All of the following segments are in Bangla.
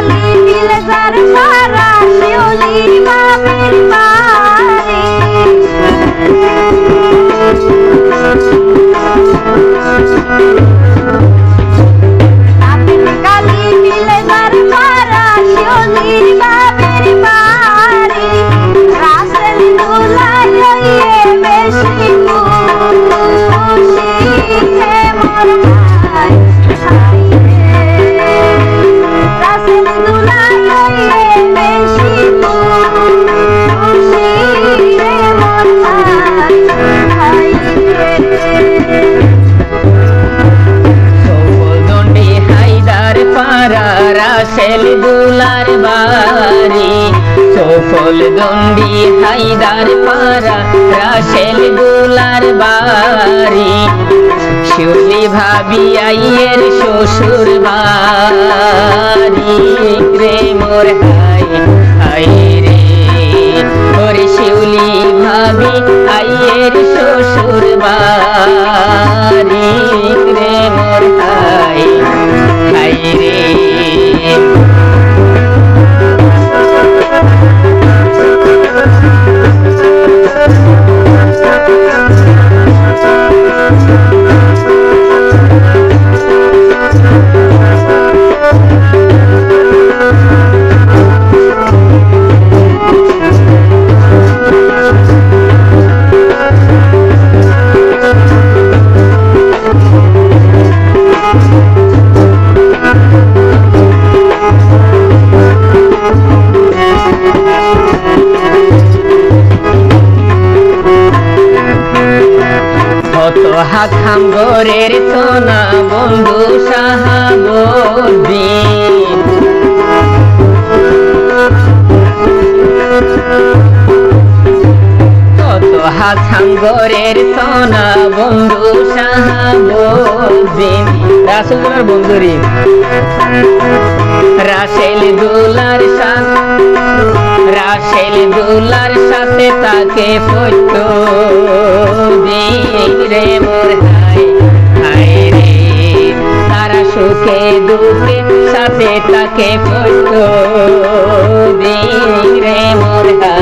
কালি মিলে যার দণ্ডি হাইদার পাড়া, রাসেল দুলার বাড়ি। শিউলি ভাবি আইয়ের শ্বশুর বাড়ি। রে মোর হাই হাই রে। ওরে শিউলি ভাবি আইয়ের শ্বশুর বাড়ি। রে মোর হাই। গরের সোনা বন্ধু সাহাবদ্দিন কত হাখাম গরের সোনা বন্ধু সাহাবদ্দিন রাসুলের বন্ধুরি রাসেল দুলার সাথ রাসেল দুলার সাথে তাকে ফটো রে মোর হাই হাই রে। তারা সুখে দুঃখে সাথে তাকে ফটো রে মোর হাই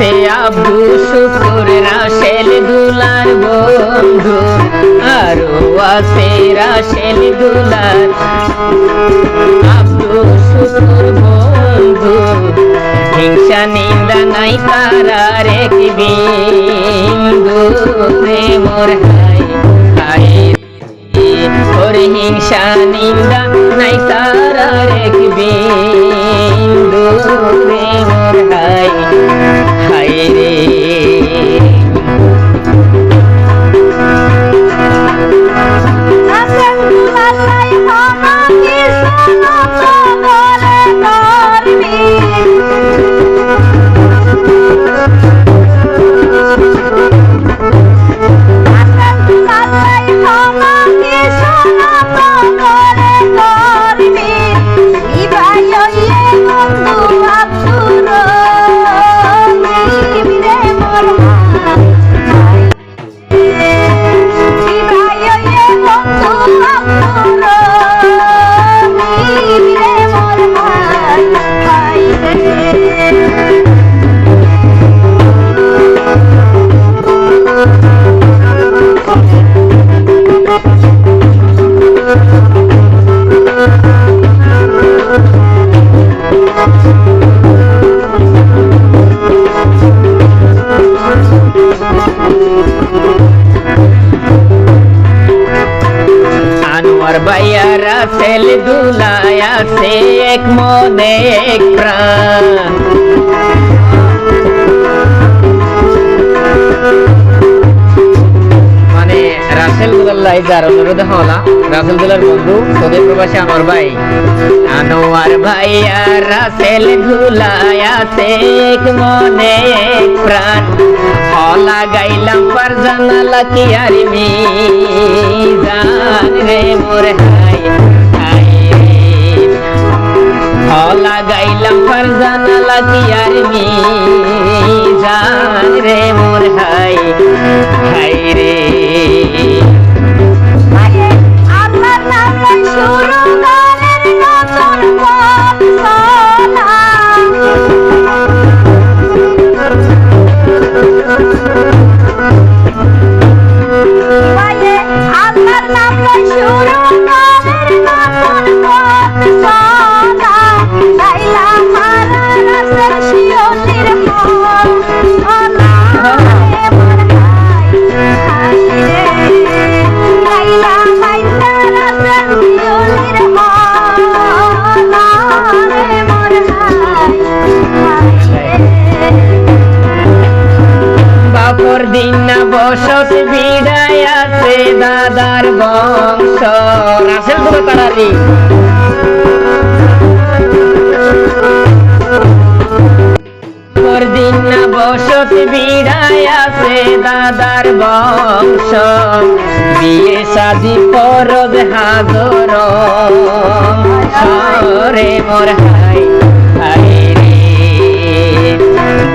আছে আব্দু শুকুর রাসেল দুলার বন্ধু। আরও আছে রাসেল দুলার। আব্দু শুকুর বন্ধু। হিংসা নিন্দা নাই তারা রে বিন্দু? মোর হাই হাই ওর হিংসা নিন্দা নাই তারা রে বিন্দু? মোর হাই হাই রাসেল দুলায় আছে এক মনে এক প্রাণ। মানে রাসেল দুলাল্লাহ যার অনুরোধ হলা রাসেল দুলার বন্ধু সৌদি প্রবাসী আমার ভাই। আনোয়ার ভাইয়া রাসেল দুলায় আছে এক মনে এক প্রাণ। হলা গাইলাম পার জানালা কি আর মি জান রে মোর হাই হলা গাইলাম পার জানালা আর মি জান রে মোর হাই হাই রে মায়ে আল্লাহর রাসেল দুলা দিন না বসত বিদায় আছে দাদার বংশ। বিয়ে সাদি পরদ হাজর। সরে মোর হাই হাই রে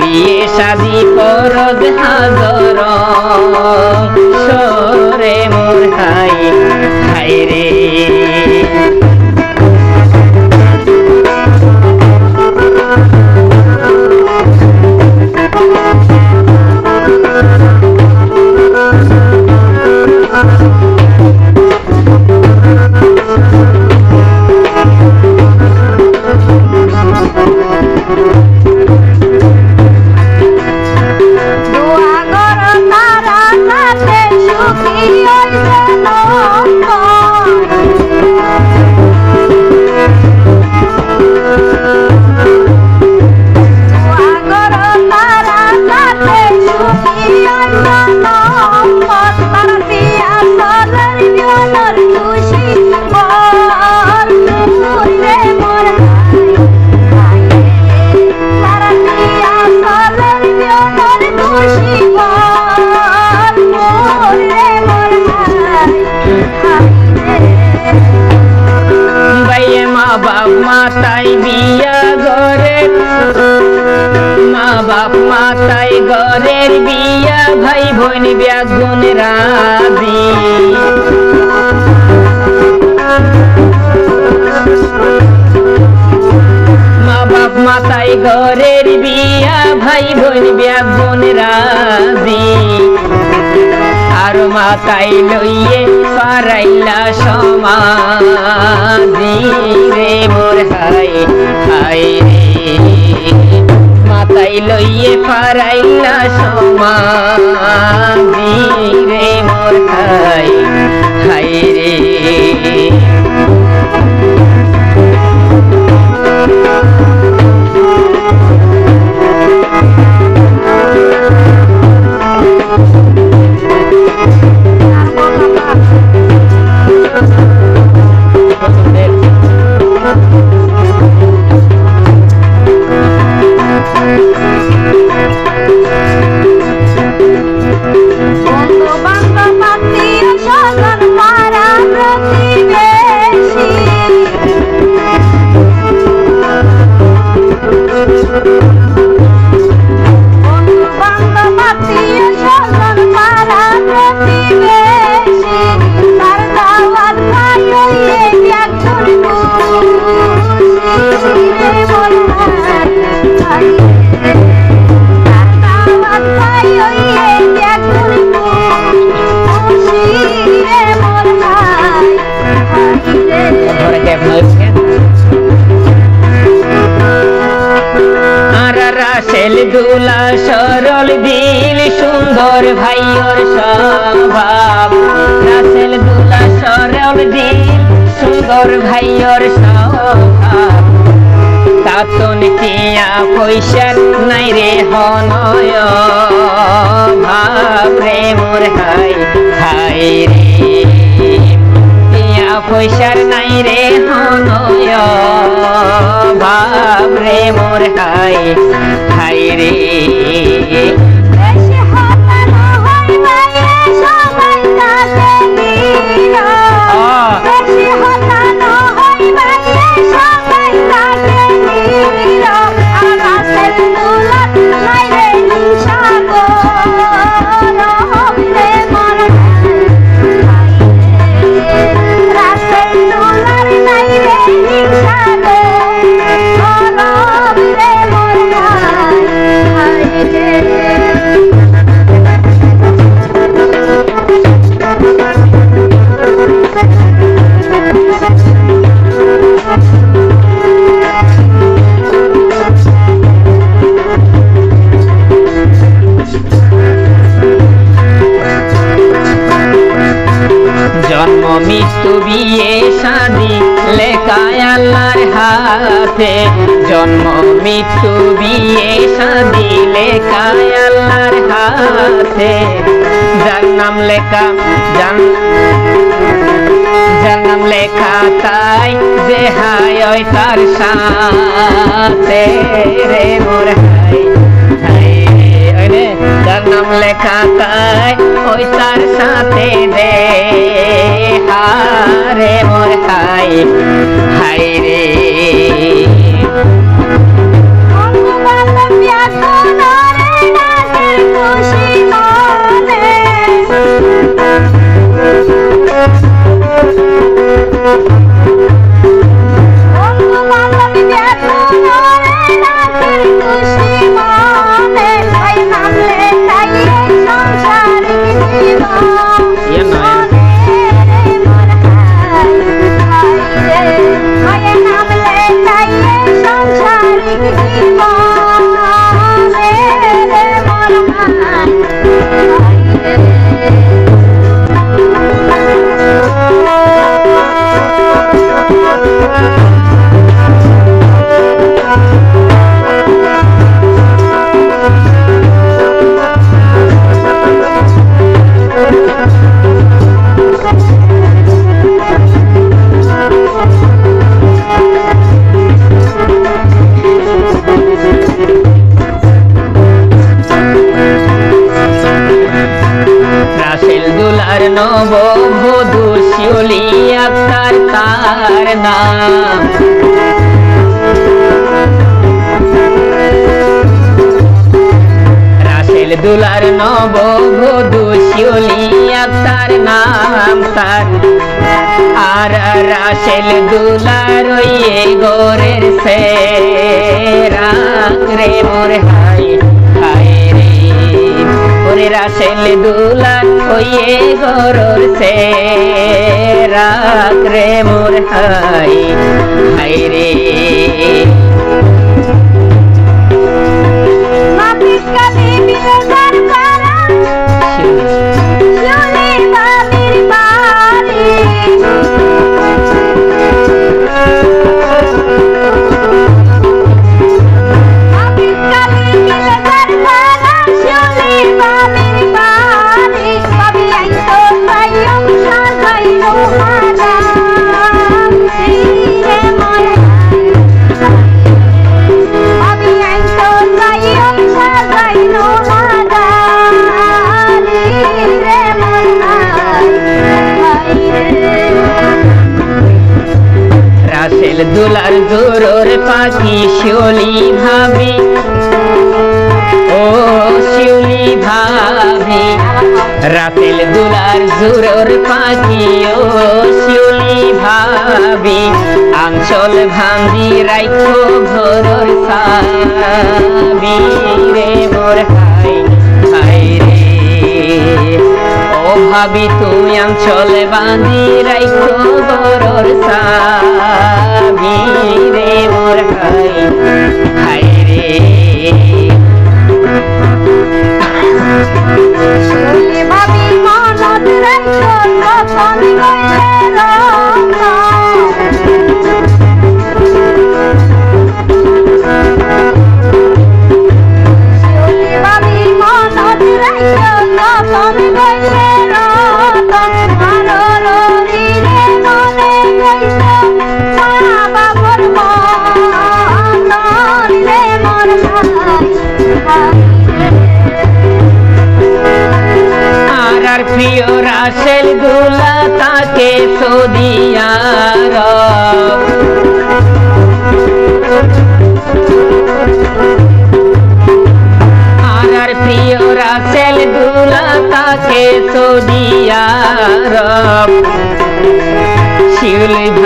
বিয়ে সাদি পরদ হাজর। সরে মোর হাই মাতাই বিয়া ঘরে। মা বাপ মাতাই ঘরের বিয়া, ভাই বোন ব্যাগুন রাজি। মা বাপ মাতাই ঘরের বিয়া, ভাই বোন ব্যাগুন রাজি। আর মাথায় লইয়ে পারাইলা সমাজি রে মোর হাই হাই রে। মাথায় লইয়ে পারাইলা সমাজি রে মোর হাই বন্ধু দুলা সরল দিল সুন্দর ভাইয়র স্বভাব। রাসেল দুলা সরল দিল আগর ভাইয়র স্বভাব। তাতন টিয়া পয়সার নাই রে হনয়। ভাব রে হাই হাই রে। পয়সার নাই রে হনয়। ভাব রে মোর হাই হাই রে। মৃত্যু বিয়ে শাদি, লেখায় আল্লাহর হাতে। জন্ম, মৃত্যু, বিয়ে শাদি, লেখায় আল্লাহর হাতে। যার নাম লেখা জান যার নাম লেখা, তাই যে হায় তার সাথে। রে মোর ওই রে, যার নাম লেখা তাই ওই তার সাথে দে। হারে মোর হাই হাই রে। রাসেল দুলার নব বধূ শিওলি আক্তার নাম তার। আর রাসেল দুলার ওই গোরের সে রে মোর হাই হাই রে। ওরে রাসেল দুলার ওই গরর সে রে মোর হাই হাই রে। ভাবি রাসেল দুলার জোরর পাখি ও শিউলি ভাবি। আঞ্চল ভাঙ্গি রাইখো ঘরর সাবি রে মোর হাই হাই রে। ও ভাবি তুই অঞ্চলে বাঁধি রাইখো গরর সাবি রে মোর হাই হাই রে। ভাবি মনত রাখো তখন গইলে রঙ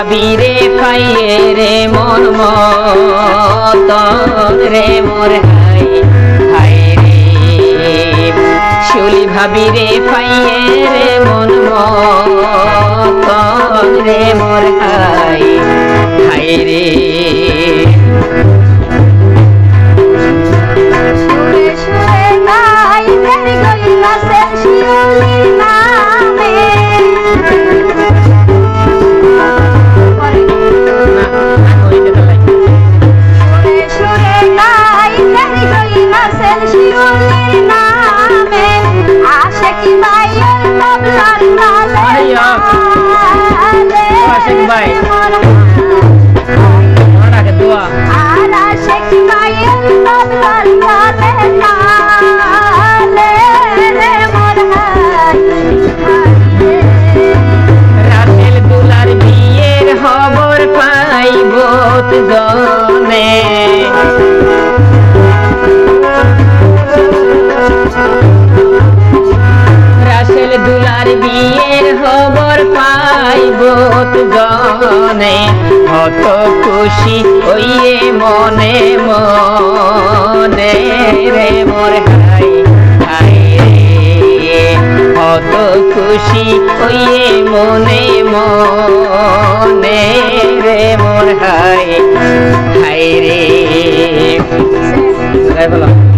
শিউলি ভাবি রে মন মতন রে মোর হাই হাই রে। শিউলি ভাবি রে পাইয়ে রে মন মতন রে মোর হাই হাই রে। বেরি গইলা সে নামে গইলা সে শিউলি জনে কত খুশি হইয়ে মনে মনে রে, মোর হাই হাই রে। কত খুশি হইয়ে মনে মনে রে, মোর হাই হাই রে। বলো।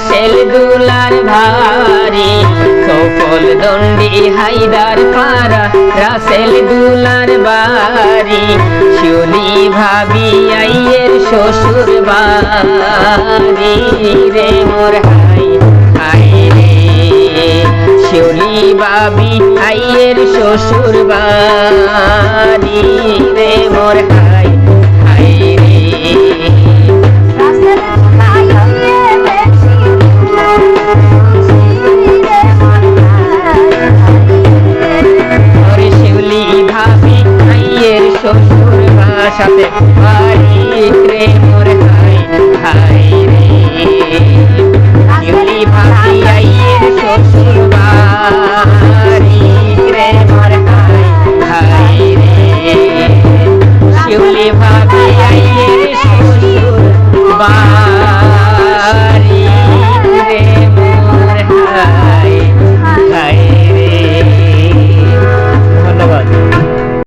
রাসেল দুলার ভারি, সফল দণ্ডে হাইদার পাড়া, রাসেল দুলার বাড়ি। শিউলি ভাবি আইয়ের শ্বশুর বাড়ি রে মোর হাই হাই রে। শিউলি বাবি আইয়ের শ্বশুর বাড়ি রে মোর হাই। রে ওরে শিউলি ভাবি